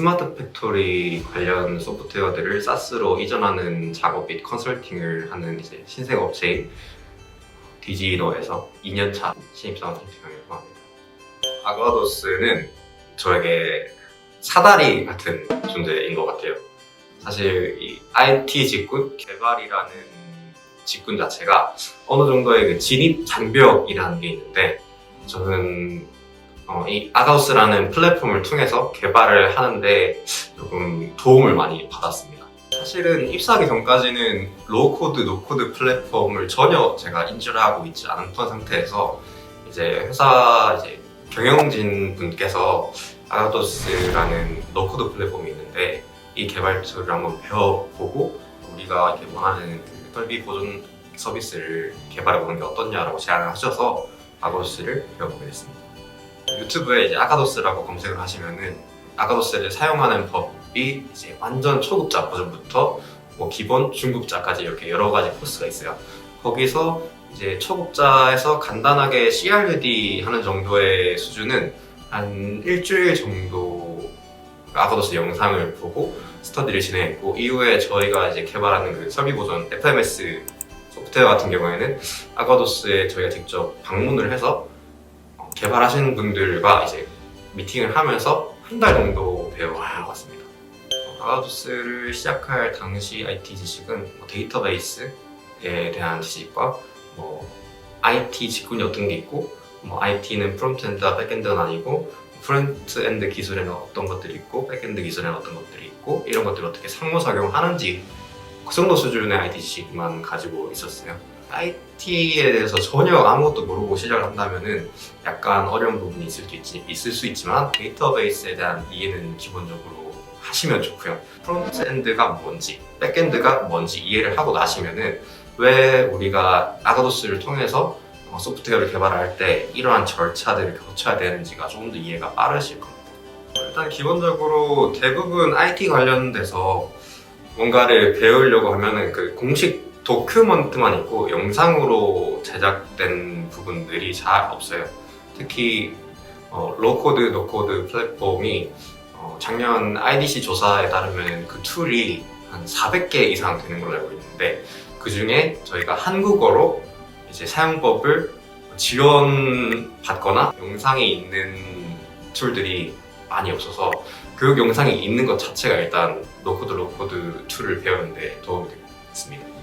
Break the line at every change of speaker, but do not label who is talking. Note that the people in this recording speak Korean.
스마트 팩토리 관련 소프트웨어들을 사스로 이전하는 작업 및 컨설팅을 하는 이제 신생 업체인 디지노에서 2년차 신입사원 팀장을 합니다. 아가도스는 저에게 사다리 같은 존재인 것 같아요. 사실 이 IT 직군 개발이라는 직군 자체가 어느 정도의 그 진입 장벽이라는 게 있는데 저는 어, 이 아가우스라는 플랫폼을 통해서 개발을 하는데 조금 도움을 많이 받았습니다. 사실은 입사하기 전까지는 로우코드, 노코드 플랫폼을 전혀 제가 인지를 하고 있지 않던 상태에서 이제 회사 이제 경영진 분께서 아가도스라는 노코드 플랫폼이 있는데 이 개발 툴을 한번 배워보고 우리가 이렇게 원하는 그 설비 보존 서비스를 개발해보는 게 어떻냐라고 제안을 하셔서 아가도스를 배워보게 됐습니다. 유튜브에 이제 아가도스라고 검색을 하시면은 아가도스를 사용하는 법이 이제 완전 초급자 버전부터 뭐 기본 중급자까지 이렇게 여러 가지 코스가 있어요. 거기서 이제 초급자에서 간단하게 CRUD 하는 정도의 수준은 한 일주일 정도 아가도스 영상을 보고 스터디를 진행했고 이후에 저희가 이제 개발하는 그 설비 보존 FMS 소프트웨어 같은 경우에는 아가도스에 저희가 직접 방문을 해서 어, 개발하시는 분들과 이제 미팅을 하면서 한 달 정도 같습니다. 어, 아가도스를 시작할 당시 IT 지식은 뭐 데이터베이스에 대한 지식과 뭐 IT 직군이 어떤 게 있고 뭐 IT는 프론트엔드와 백엔드는 아니고 프론트엔드 기술에는 어떤 것들이 있고 백엔드 기술에는 어떤 것들이 있고 이런 것들을 어떻게 상호작용하는지 그 정도 수준의 IT 지식만 가지고 있었어요. IT에 대해서 전혀 아무것도 모르고 시작을 한다면은 약간 어려운 부분이 있을 수, 있지, 있을 수 있지만 데이터베이스에 대한 이해는 기본적으로 하시면 좋고요. 프론트엔드가 뭔지, 백엔드가 뭔지 이해를 하고 나시면은 왜 우리가 아가도스를 통해서 어, 소프트웨어를 개발할 때 이러한 절차들을 거쳐야 되는지가 조금 더 이해가 빠르실 겁니다. 일단 기본적으로 대부분 IT 관련돼서 뭔가를 배우려고 하면은 그 공식 도큐먼트만 있고 영상으로 제작된 부분들이 잘 없어요. 특히 어, 로코드, 노코드 플랫폼이 어, 작년 IDC 조사에 따르면 그 툴이 한 400개 이상 되는 걸로 알고 있는데 그 중에 저희가 한국어로 이제 사용법을 지원받거나 영상이 있는 툴들이 많이 없어서 교육 영상이 있는 것 자체가 일단 노코드, 로코드 툴을 배우는데 도움이 됐습니다.